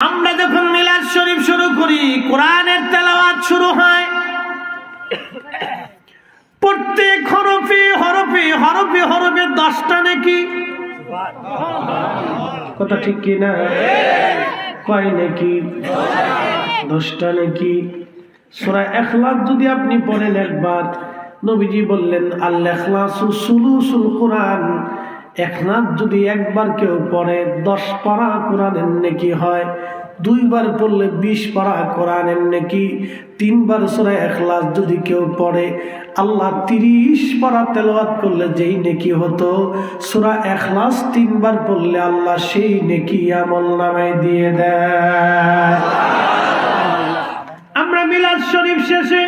আমরা যখন মিলাদ শরীফ শুরু করি, কোরআনের তেলাওয়াত শুরু হয়। প্রত্যেক হরফে হরফে হরফে হরফে দশটা নাকি? কথা ঠিক কি না? কয় নাকি? দশটা নাকি? সোরা এখলাস যদি আপনি পড়েন একবার, নবীজি বললেন আল্লাহ সুলুসুল কোরআন। একনাথ যদি একবার কেউ পড়ে, দশ পারা কোরআনের নাকি হয়, দুইবার পড়লে বিশ পারা কোরআনের নাকি, তিনবার সোরা এখলাস যদি কেউ পড়ে, আল্লাহ তিরিশ পারা তেলাওয়াত করলে যেই নেকি হতো, সোরা এখলাস তিনবার পড়লে আল্লাহ সেই নেকি আমল নামায় দিয়ে দেয়। আমরা মিলাদ শরীফ শেষে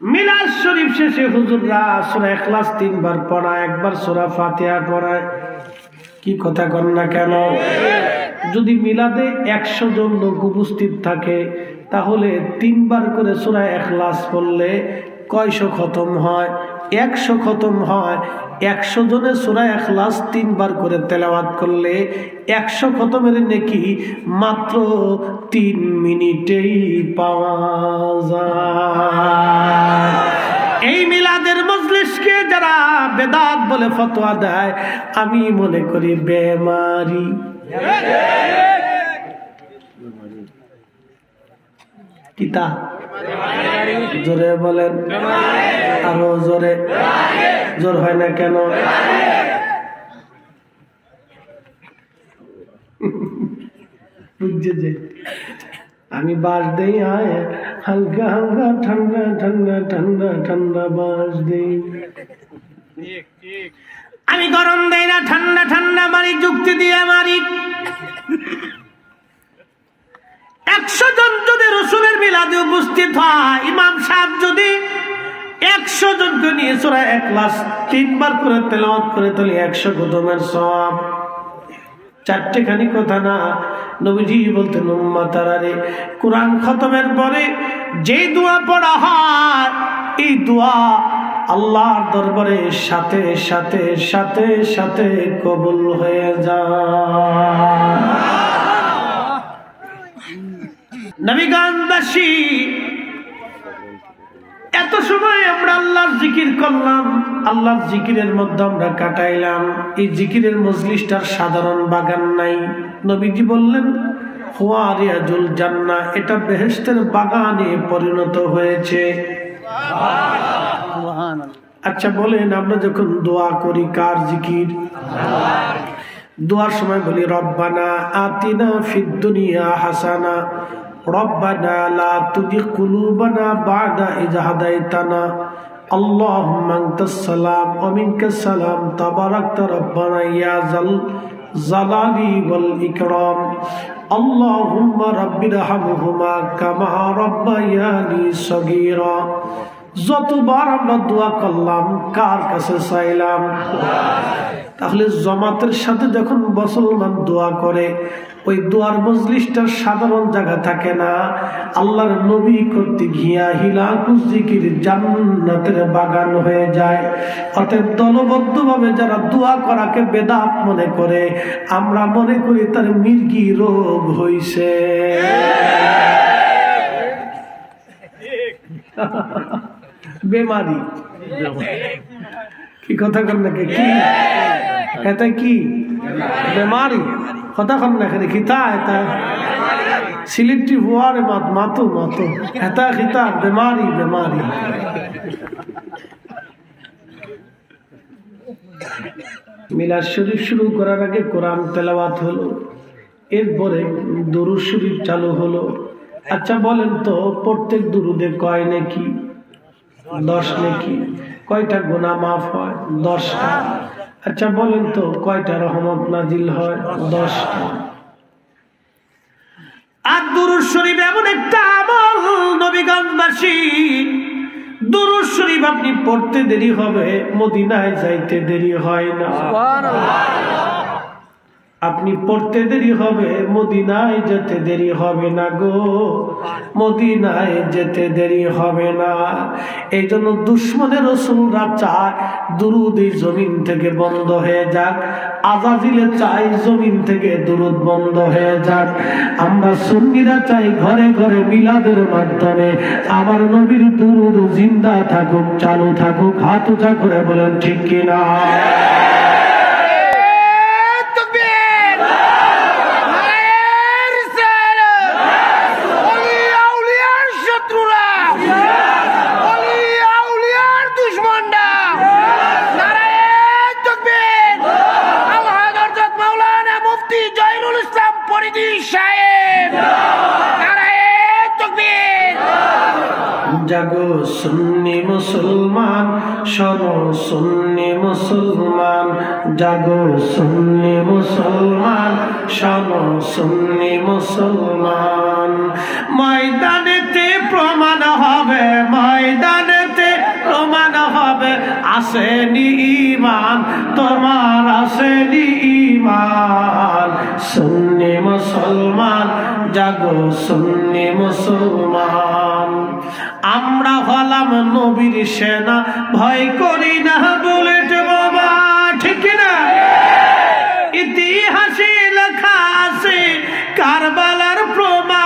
মিলাদ শরীফ শেষে হুজুররা সোরা এখলাস তিনবার পড়া একবার সোরা ফাতিহা পড়ায়। কি কথা কর না কেন? যদি মিলাদে একশো জন লোক উপস্থিত থাকে, তাহলে তিনবার করে সোরা এখলাস পড়লে কয়শো খতম হয়? একশো খতম হয়। একশো জনের সোরা এখলাস তিনবার করে তেলাওয়াত করলে একশো খতমের নেকি মাত্র তিন মিনিটেই পাওয়া যায়। এই মিলাদের মজলিসকে যারা বেদাত বলে ফতোয়া দেয়, আমি মনে করি বেমারি। কিতা জোরে বলেন। আরও জোরে। জোর হয় না কেন? আমি বাস দেই, আয়। হালকা হালকা, ঠান্ডা ঠান্ডা ঠান্ডা ঠান্ডা বাস দেই। আমি গরম দেই না, ঠান্ডা ঠান্ডা মারি যুক্তি দিয়ে মারি। একশো জন যদি রসুলের মিলাদে উপস্থিত হয়, ইমাম সাহেব যদি একশো জনকে নিয়ে চোরা এক ক্লাস তিনবার করে তেলাওয়াত করে তোলে একশো গতমের সব চারটে খানি কথা না, নবীজি বলতেন তারারে কোরআন খতমের পরে যে দোয়া পড়া হয়, এই দোয়া আল্লাহর দরবারে সাথে সাথে সাথে সাথে কবুল হয়ে যায়। নবীগঞ্জবাসী এত সময় আমরা আল্লাহর জিকির করলাম, আল্লাহর জিকিরের মধ্যে আমরা কাটাইলাম। এই জিকিরের মজলিসটার সাধারণ বাগান নাই। নবীজি বললেন হুয়ারিয়াজুল জান্না, এটা বেহেস্তের বাগানে পরিণত হয়েছে। আচ্ছা বলেন আমরা যখন দোয়া করি, কার জিকির? দোয়ার সময় বলি, রব্বানা আতিনা ফিদ্দুনিয়া হাসানা রব্বানা লা তুজি কুলুবানা বাদা ইজ হাদাইতানা اللهم انت السلام ومنك السلام تباركت ربنا يا ذا الجلال والاكرام اللهم رب ارحمهما كما ربياني صغيرا যতবার আমরা দোয়া করলাম কার কাছে চাইলাম তাহলে জমাতের সাথে যখন মুসলমান দোয়া করে ওই দোয়ার মজলিসটার সাধারণ জায়গা থাকে না। আল্লাহর নবী করতে গিয়া হিলাকুস জিকির জান্নাতের বাগান হয়ে যায়। অতএব দলবদ্ধভাবে যারা দোয়া করাকে বেদাত মনে করে আমরা মনে করি তার মির্গি রোগ হইছে। বেমারি। কি কথা কন নাকি? কি? এটা কি? বেমারি। কথা কন না খালি খিতা এটা। সিলেক্টি হুয়ারে মাত, মাতো মাতো। এটা খিতা বেমারি বেমারি। মিলাদ শরীফ শুরু করার আগে কোরআন তেলাওয়াত হলো। এরপরে দরুদ শরীফ চালু হলো। আচ্ছা বলেন তো, প্রত্যেক দুরুদে কয় নাকি? দশ নাকি? কয়টা গুণা মাফ হয়? দশটা। আচ্ছা বলেন তো কয়টা রহমত নাজিল হয়? দশটা। আর দুরুদ শরীফ এমন একটা আমল নবীগঞ্জবাসী দুরুদ শরীফ আপনি পড়তে দেরি হবে মদিনায় যাইতে দেরি হয় না। আপনি পড়তে দেরি হবে, মদিনায় যেতে দেরি হবে না গো। মদিনায় যেতে দেরি হবে না। এই জন্য দুশ্মনের রসুলরা চায় দুরুদ এই জমিন থেকে বন্ধ হয়ে যাক। আজাদিলে চাই জমিন থেকে দুরুদ বন্ধ হয়ে যাক। আমরা সুন্নিরা চাই ঘরে ঘরে মিলাদের মাধ্যমে। আমার নবীর দুরুদ জিন্দা থাকুক, চালু থাকুক, হাত উঁচা করে বলেন, ঠিক কিনা? জাগো সুন্নি মুসলমান, শোনো সুন্নি মুসলমান, জাগো সুন্নি মুসলমান, শোনো সুন্নি মুসলমান। ময়দানেতে প্রমাণ হবে, ময়দানেতে প্রমাণ হবে, আসেনি ইমান তোমার আসেনি ইমান সুন্নি মুসলমান, জাগো সুন্নি মুসলমান। আমরা হলাম নবীর সেনা। ভয় করি না বুলেট বাবা ঠিক না? ইতিহাসে লেখা আছে, কারবালার প্রমাণ।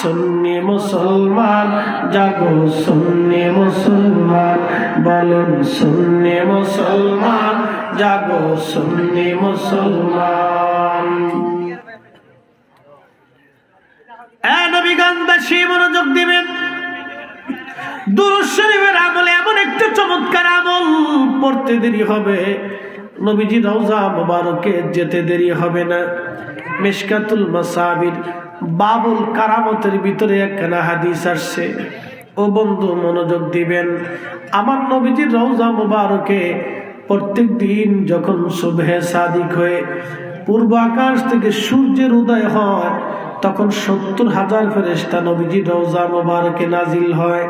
সুন্নি মুসলমান, জাগো সুন্নি মুসলমান, বলেন সুন্নি মুসলমান, জাগো সুন্নি মুসলমান। নবীগঞ্জবাসী মনোযোগ দিবেন। দুরুদ শরীফের আমলে এমন একটা চমৎকার আমল পড়তে দেরি হবে। নবীজি রওজা মোবারকে যেতে দেরি হবে না। মেশকাতুল মাসাবির বাবুল কারামতের ভিতরে একখানা হাদিস আসছে। ও বন্ধু, মনোযোগ দিবেন। আমার নবীজির রওজা মোবারকে প্রত্যেক দিন যখন শুভে সাদিক হয়ে পূর্ব আকাশ থেকে সূর্যের উদয় হয় তখন সত্তর হাজার ফেরেস্তা নবীজি রওজা মোবারকে নাজিল হয়।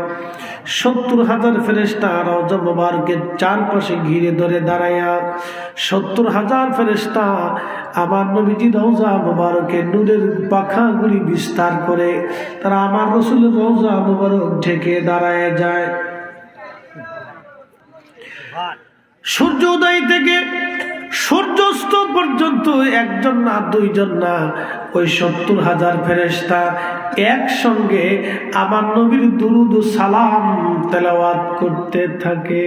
সত্তর হাজার ফেরেস্তা রওজা মোবারকের চারপাশে ঘিরে ধরে দাঁড়াইয়া সত্তর হাজার ফেরেস্তা আমার নবীজি রওজা মোবারকে নূরের পাখাগুলি বিস্তার করে তারা আমার রসুলের রওজা মোবারক ঢেকে দাঁড়ায় যায়। সূর্য উদয় থেকে সূর্যাস্ত পর্যন্ত একজন না দুইজন না ওই সত্তর হাজার ফেরেস্তা একসঙ্গে আমার নবীর দুরুদ সালাম তেলাওয়াত করতে থাকে।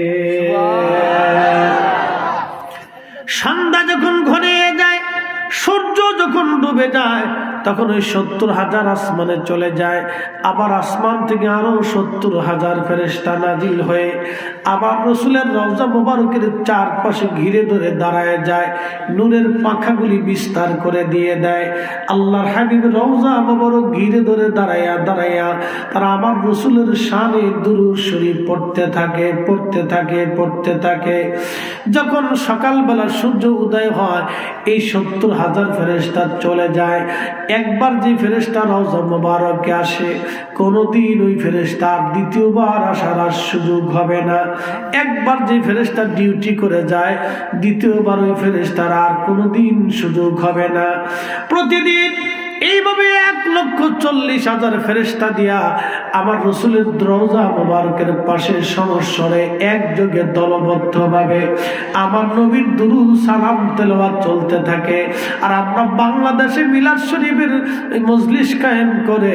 সন্ধ্যা যখন যায় সূর্য যখন ডুবে যায়, তখন ওই সত্তর হাজার আসমানে চলে যায়। আবার আসমান থেকে আরও সত্তর হাজার ফেরেস্তা নাজিল হয়ে আবার রসুলের রওজা মোবারকের চারপাশে ঘিরে ধরে দাঁড়ায় যায়, নূরের পাখাগুলি বিস্তার করে দিয়ে দেয়। আল্লাহর হাবিব রওজা মোবারক ঘিরে ধরে দাঁড়াইয়া দাঁড়াইয়া তারা আমার রসুলের শানে দুরু শরীফ পড়তে থাকে পড়তে থাকে পড়তে থাকে। যখন সকালবেলা সূর্য উদয় হয়, এই সত্তর হাজার ফেরেস্তা চলে যায়। একবার যে ফেরেস্তা রওজা মোবারকে আসে, কোনোদিন ওই ফেরেস্তার দ্বিতীয়বার আসার আর সুযোগ হবে না। একবার যে ফেরেস্তা ডিউটি করে যায়, দ্বিতীয়বার ওই ফেরেস্তার আর কোনোদিন সুযোগ হবে না। প্রতিদিন এইভাবে এক লক্ষ চল্লিশ হাজার ফেরেস্তা দিয়া আমার রসুলের দ্রৌজা মোবারকের পাশে সমস্বরে একযোগে দলবদ্ধ ভাবে আমার নবীর দুরুদ সালাম তেলাওয়াত চলতে থাকে। আর আমরা বাংলাদেশে মিলাদ শরীফের মজলিস কায়েম করে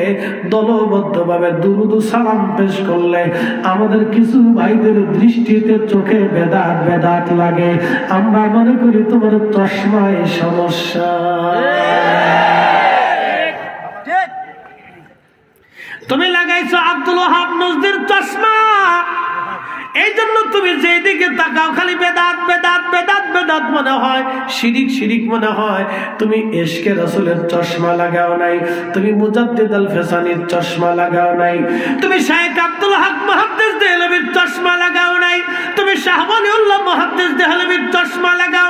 দলবদ্ধ ভাবে দুরুদ সালাম পেশ করলে আমাদের কিছু ভাইদের দৃষ্টিতে চোখে বেদাত বেদাত লাগে। আমরা মনে করি তোমার চশমায় সমস্যা। তুমি লাগাইছো আব্দুল ওহাব নজদির চশমা। এই জন্য তুমি যেদিকে তাকাও, খালি বেদাত বেদাত বেদাত বেদাত মনে হয়, শিরিক শিরিক মনে হয়। তুমি এশকে রসুলের চশমা লাগাও নাই, তুমি মুজাদ্দিদ ফেসানির চশমা লাগাও নাই, তুমি শাহেক আব্দুল হক মহাদ্দেশ দেহলবির চশমা লাগাও নাই, তুমি শাহবানিউল্লাহ মহাদ্দেশ দেহলবির চশমা লাগাও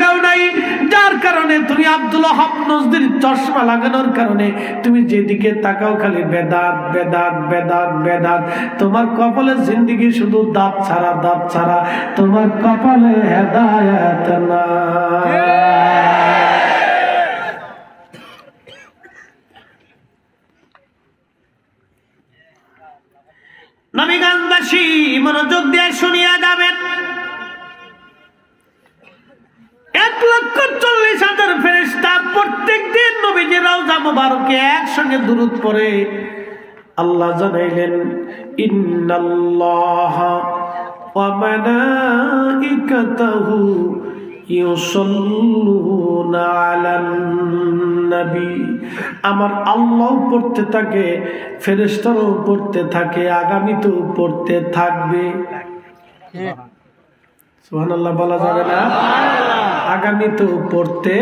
চশমা লাগানোর কারণে তুমি যেদিকে তাকাও খালি বেদাত বেদাত বেদাত বেদাত। তোমার কপালে জিন্দিগি শুধু দাঁত ছাড়া দাঁত ছাড়া। তোমার কপালে না নবীগঞ্জবাসী মনোযোগ দিয়ে শুনিয়া যাবেন। এক লক্ষ চল্লিশ হাজার ফেরেস্তা প্রত্যেক দিন নবীজি রওজা মুবারকে একসঙ্গে দূরত পড়ে। আল্লাহ জানাইলেন, ইন্নাল্লাহ মালাইকাতাহু ইউসাল্লুনা আলান নবী। আমার আল্লাহ পড়তে থাকে, ফেরেশতারাও পড়তে থাকে, আগামীতেও পড়তে থাকবে। সুবহানাল্লাহ, বলা যাবে না? আগামীতেও পড়তে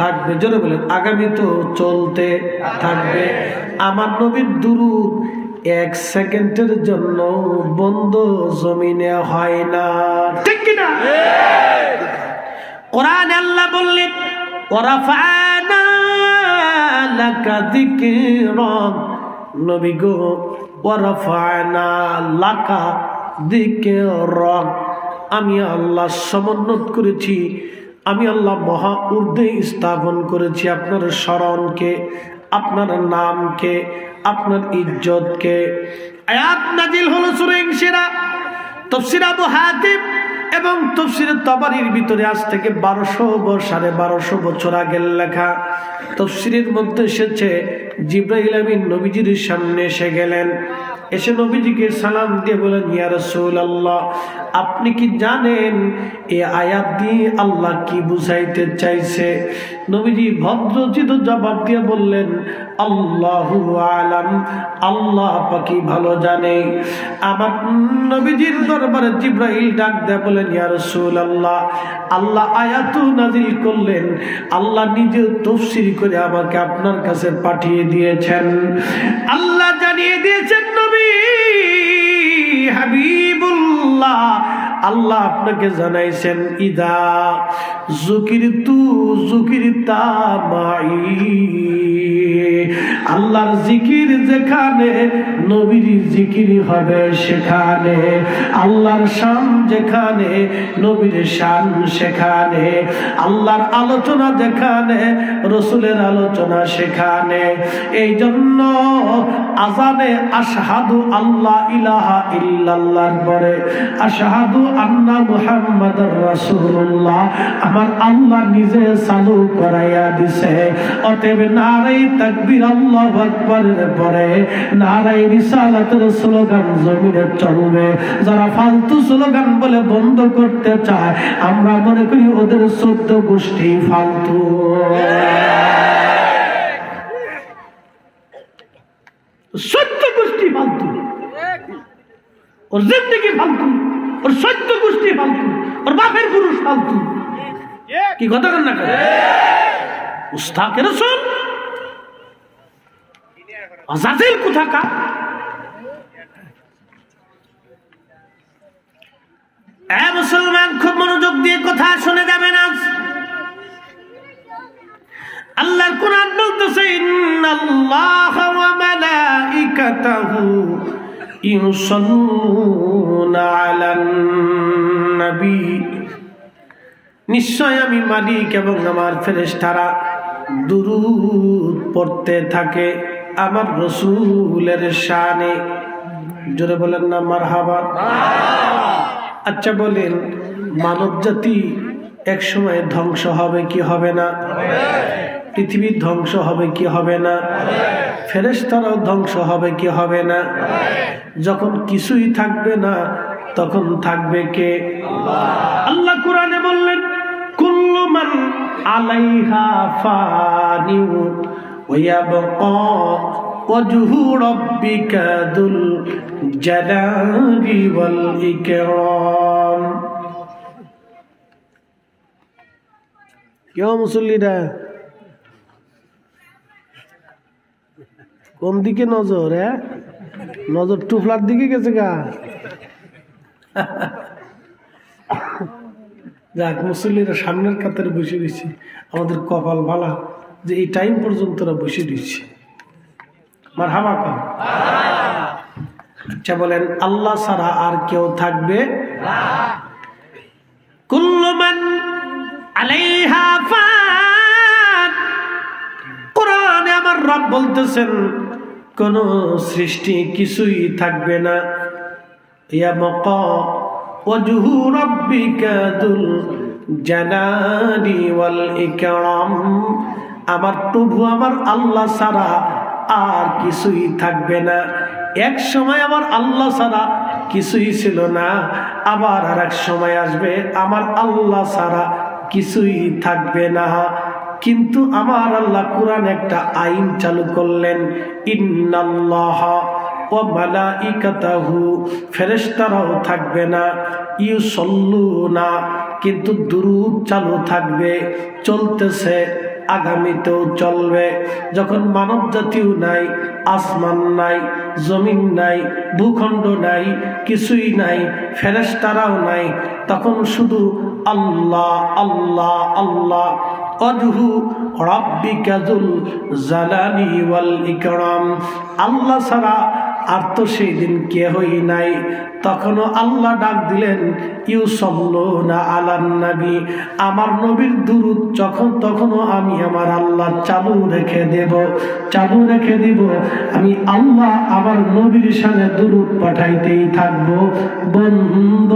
থাকবে। জোরে বলেন, আগামীতেও চলতে থাকবে। আমার নবীর দুরুদ এক সেকেন্ডের জন্য বন্ধ জমিনে হয় না। ঠিক কিনা? কোরআন আল্লাহ বললেন লাকা যিকরাক নবী গো ওরাফানা লাকা যিকরাক আমি আল্লাহ সমন্বত করেছি। আমি আল্লাহ মহা ঊর্ধ্বে স্থাপন করেছি আপনার স্মরণকে, আপনার নামকে, আপনার ইজ্জতকে। আয়াত নাজিল হলো সুরেং সেরা তফসির আবু এবং তফসিরের তবারির ভিতরে আজ থেকে বারোশো সাড়ে বারোশো বছর আগের লেখা। তফসিরের মধ্যে এসেছে জিব্রাহিল আমিন নবীজির সামনে এসে গেলেন। এসে নবীজিকে সালাম দিয়ে বলেন, ইয়া আল্লাহ আপনি কি জানেন এ আয়াত দিয়ে আল্লাহ কি বুঝাইতে চাইছে? নবীজি ভদ্রচিত জবাব দিয়ে বললেন, আল্লাহু আলাম, আল্লাহ পাকি ভালো জানে। আমার নবীজির দরবারে জিব্রাইল ডাক দেয় বলেন, ইয়া রাসূলুল্লাহ, আল্লাহ আয়াতু নাজিল করলেন, আল্লাহ নিজে তফসিল করে আমাকে আপনার কাছে পাঠিয়ে দিয়েছেন। আল্লাহ জানিয়ে দিয়েছেন নবী হাবিবুল্লাহ আল্লাহ আপনাকে জানাইছেন ইদা জুকির তু জুকির তামাই আল্লাহর জিকির যেখানে, নবীর জিকির হবে সেখানে। আল্লাহর শান যেখানে, নবীর শান সেখানে। আল্লাহর আলোচনা যেখানে, রসুলের আলোচনা সেখানে। এই জন্য আজানে আশহাদু আল্লাহ ইলাহা ইল্লাল্লাহর পরে, আশহাদু আন্না মুহাম্মাদুর রাসূলুল্লাহ, আমার আল্লাহ নিজে চালু করাইয়া দিছে। অতএব নারাই তাকবীর আল্লাহু আকবারের পরে নারাই রিসালাতের স্লোগান জমিনে চলবে। যারা ফালতু স্লোগান বলে বন্ধ করতে চায় আমরা মনে করি ওদের চোদ্দ গোষ্ঠী ফালতু। সত্য গোষ্ঠী ফালতু। ওর জিন্দগি ফালতু। ওর সত্য গোষ্ঠী ফালতু। ওর বাপের পুরুষ ফালতু। কি কথা কেন না উস্তাকে রসুল? আজাদিল কোথাকা মুসলমান, খুব মনোযোগ দিয়ে কথা শুনে যাবেন আজ আল্লাহর কোরআন বলতেছে, ইন্নাল্লাহ ওয়া মালাইকাতাহু ইউসাল্লুনা আলান নবী। নিশ্চয় আমি মালিক এবং আমার ফেরেশতারা দুরূদ পড়তে থাকে। আমার রসুলের শানে। জোরে বলেন না, মারহাবা। আচ্ছা বলেন মানব জাতি এক সময় ধ্বংস হবে কি হবে না? পৃথিবীর ধ্বংস হবে কি হবে না? ফেরেশতারাও ধ্বংস হবে কি হবে না? যখন কিছুই থাকবে না, তখন থাকবে কে? আল্লাহ কোরআনে বললেন, কুল্লু মান আলাইহা ফানিউ ওয়ায়াবকা وجه ربك ذو الجلال والإكرام কেউ মুসল্লিরা কোন দিকে নজর হ্যাঁ নজর টুফলার দিকে গেছে গা যাক মুসল্লিরা সামনের কাতারে বসে রয়েছে আমাদের কপাল ভালা যে এই টাইম পর্যন্ত ওরা বসে দিচ্ছে। আমার হামা কম আচ্ছা বলেন, আল্লাহ ছাড়া আর কেউ থাকবে? কুল্লমান আলাইহা ফান। কোরআনে আমার রব বলতেছেন, কোন সৃষ্টি কিছুই থাকবে না। ইয়া মক ওয়াজহু রব্বিকা দুল ওয়াল ইকরাম। আমার প্রভু আমার আল্লাহ ছাড়া আর কিছুই থাকবে না। এক সময় আমার আল্লাহ ছাড়া কিছুই ছিল না, আবার আর এক সময় আসবে, আমার আল্লাহ ছাড়া কিছুই থাকবে না। কিন্তু আমার আল্লাহ কোরআন একটা আইন চালু করলেন, ইন্নাল্লাহ ও মালাইকাতাহু, ফেরেশতারাও থাকবে না ইউ সল্লু না কিন্তু দুরুদ চালু থাকবে, চলতেছে আগামীতেও চলবে। যখন মানব জাতিও নাই, আসমান নাই, জমিন নাই, ভূখণ্ড নাই, কিছুই নাই ফেরেস্তারাও নাই, তখন শুধু আল্লাহ আল্লাহ আল্লাহ। অজহু রব্বিকাজুল জালালি ওয়াল ইকরাম। আল্লাহ ছাড়া আর তো সেই দিন কেহই নাই। তখনও আল্লাহ ডাক দিলেন ইউ না আলান নবী। আমার নবীর দুরুদ যখন তখনও আমি আমার আল্লাহ চালু রেখে দেব, চালু রেখে দিব। আমি আল্লাহ আমার নবীর সামনে দুরুদ পাঠাইতেই থাকব। বন্ধ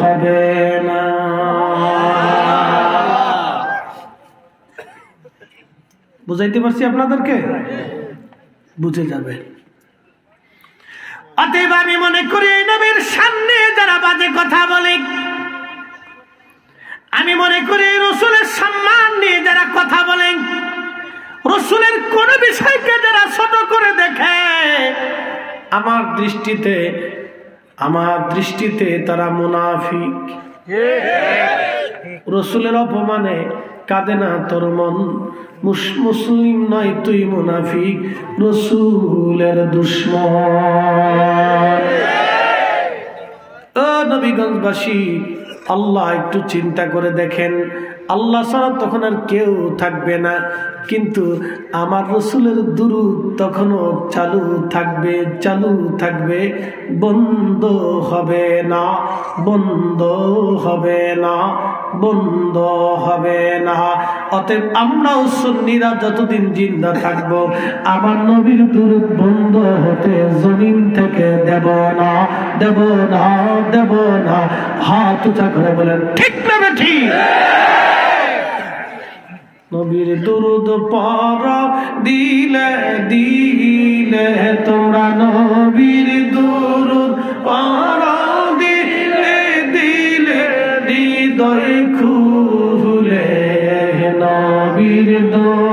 হবে না। বুঝাইতে পারছি আপনাদেরকে? বুঝে যাবে। অতএব আমি মনে করি এই নবীর সামনে যারা বাজে কথা বলে আমি মনে করি রসুলের সম্মান নিয়ে যারা কথা বলেন রসুলের কোন বিষয়কে যারা ছোট করে দেখে আমার দৃষ্টিতে আমার দৃষ্টিতে তারা মুনাফিক। রসুলের অপমানে কাঁদে না তোর মন। মুস- মুসলিম নয় তুই মুনাফিক, রসুলের দুশ্মন। নবীগঞ্জবাসী, আল্লাহ একটু চিন্তা করে দেখেন। আল্লাহ ছাড়া তখন আর কেউ থাকবে না। কিন্তু আমার রসুলের দুরু তখনও চালু থাকবে চালু থাকবে, বন্ধ হবে না, বন্ধ হবে না, বন্ধ হবে না। অতএব আমরাও সুন্নিরা যতদিন জিন্দা থাকব, আমার নবীর দুরুদ বন্ধ হতে জমিন থেকে দেব না দেব না দেব না। হাত উঁচা করে বলেন, ঠিক না ঠিক নবীর দুরুদ পর দিলে দিলে তোমরা নবীর দুরুদ পর দিলে দিলে হৃদয় খুলে, নবীর দুরুদ